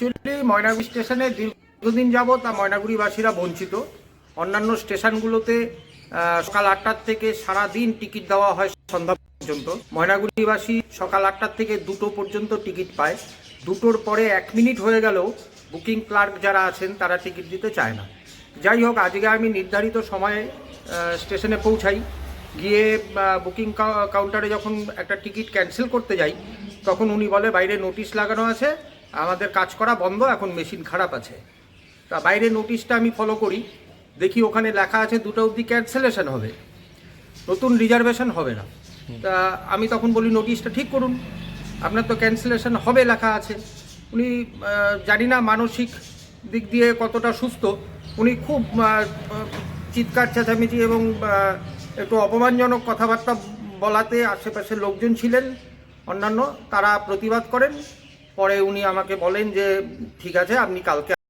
Actually Maynaguri স্টেশনে দীর্ঘদিন যাবৎ ময়নাগুড়িবাসীরা বঞ্চিত। অন্যান্য স্টেশনগুলোতে সকাল আটটার থেকে সারা দিন টিকিট দেওয়া হয় সন্ধ্যা পর্যন্ত। ময়নাগুড়িবাসী সকাল আটটার থেকে দুটো পর্যন্ত টিকিট পায়। দুটোর পরে এক মিনিট হয়ে গেলেও বুকিং ক্লার্ক যারা আছেন, তারা টিকিট দিতে চায় না। যাই হোক, আজকে আমি নির্ধারিত সময়ে স্টেশনে পৌঁছাই। গিয়ে বুকিং কাউন্টারে যখন একটা টিকিট ক্যান্সেল করতে যাই তখন উনি বলে বাইরে নোটিশ লাগানো আছে আমাদের কাজ করা বন্ধ এখন মেশিন খারাপ আছে। তা বাইরে নোটিশটা আমি ফলো করি দেখি ওখানে লেখা আছে দুটো অবধি ক্যান্সেলেশন হবে নতুন রিজার্ভেশন হবে না। তা আমি তখন বলি নোটিশটা ঠিক করুন আপনার তো ক্যান্সেলেশন হবে লেখা আছে। উনি জানি না মানসিক দিক দিয়ে কতটা সুস্থ উনি খুব চিৎকার চেঁচামেচি এবং একটু অপমানজনক কথাবার্তা বলাতে আশেপাশের লোকজন ছিলেন। অন্যান্য তারা প্রতিবাদ করেন। পরে উনি আমাকে বলেন যে ঠিক আছে আপনি কালকে